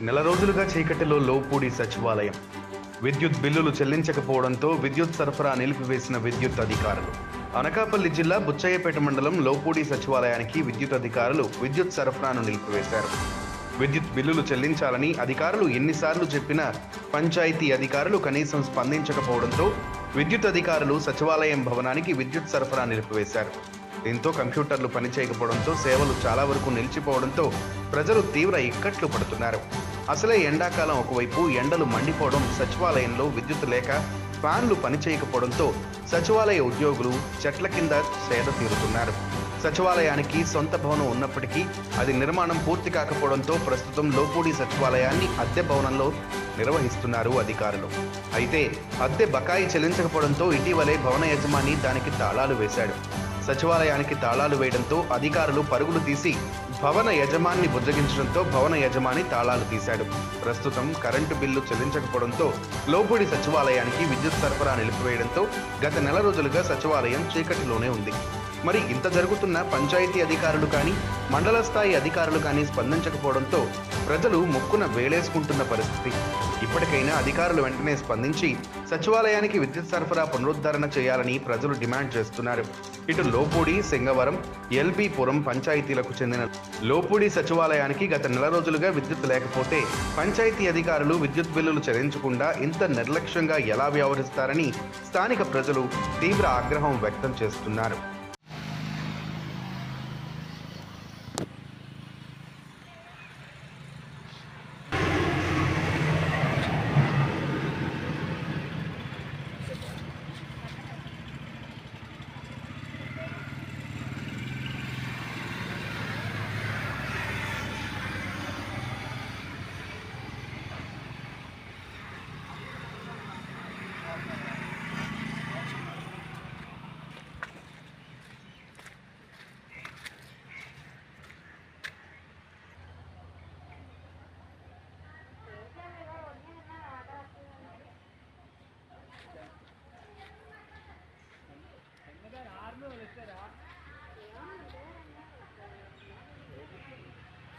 నెల రోజులుగా చీకటిలో లోపూడి సచివాలయం. విద్యుత్ బిల్లులు చెల్లించకపోవడంతో విద్యుత్ సరఫరా నిలిపివేసిన విద్యుత్ అధికారులు. అనకాపల్లి జిల్లా బుచ్చయ్యపేట మండలం లోపూడి సచివాలయానికి విద్యుత్ అధికారులు విద్యుత్ సరఫరాను నిలిపివేశారు. విద్యుత్ బిల్లులు చెల్లించాలని అధికారులు ఎన్నిసార్లు చెప్పినా పంచాయతీ అధికారులు కనీసం స్పందించకపోవడంతో విద్యుత్ అధికారులు సచివాలయం భవనానికి విద్యుత్ సరఫరా నిలిపివేశారు. దీంతో కంప్యూటర్లు పనిచేయకపోవడంతో సేవలు చాలా వరకు నిలిచిపోవడంతో ప్రజలు తీవ్ర ఇక్కట్లు పడుతున్నారు. అసలే ఎండాకాలం ఒకవైపు ఎండలు మండిపోవడం సచివాలయంలో విద్యుత్ లేక ఫ్యాన్లు పనిచేయకపోవడంతో సచివాలయ ఉద్యోగులు చెట్ల కింద సేద తీరుతున్నారు. సచివాలయానికి సొంత భవనం ఉన్నప్పటికీ అది నిర్మాణం పూర్తి కాకపోవడంతో ప్రస్తుతం లోపూడి సచివాలయాన్ని అద్దె భవనంలో నిర్వహిస్తున్నారు అధికారులు. అయితే అద్దె బకాయి చెల్లించకపోవడంతో ఇటీవలే భవన యజమాని దానికి తాళాలు వేశాడు. సచివాలయానికి తాళాలు వేయడంతో అధికారులు పరుగులు తీసి భవన యజమాని బుజ్జగించడంతో భవన యజమాని తాళాలు తీశాడు. ప్రస్తుతం కరెంటు బిల్లు చెల్లించకపోవడంతో లోపూడి సచివాలయానికి విద్యుత్ సరఫరా నిలిపివేయడంతో గత నెల రోజులుగా సచివాలయం చీకటిలోనే ఉంది. మరి ఇంత జరుగుతున్న పంచాయతీ అధికారులు కానీ మండల స్థాయి అధికారులు కానీ స్పందించకపోవడంతో ప్రజలు ముక్కున వేలేసుకుంటున్న పరిస్థితి. ఇప్పటికైనా అధికారులు వెంటనే స్పందించి సచివాలయానికి విద్యుత్ సరఫరా పునరుద్ధరణ చేయాలని ప్రజలు డిమాండ్ చేస్తున్నారు. ఇటు లోపూడి సింగవరం ఎల్బీపురం పంచాయతీలకు చెందిన లోపూడి సచివాలయానికి గత నెల రోజులుగా విద్యుత్ లేకపోతే పంచాయతీ అధికారులు విద్యుత్ బిల్లులు చెల్లించకుండా ఇంత నిర్లక్ష్యంగా ఎలా వ్యవహరిస్తారని స్థానిక ప్రజలు తీవ్ర ఆగ్రహం వ్యక్తం చేస్తున్నారు.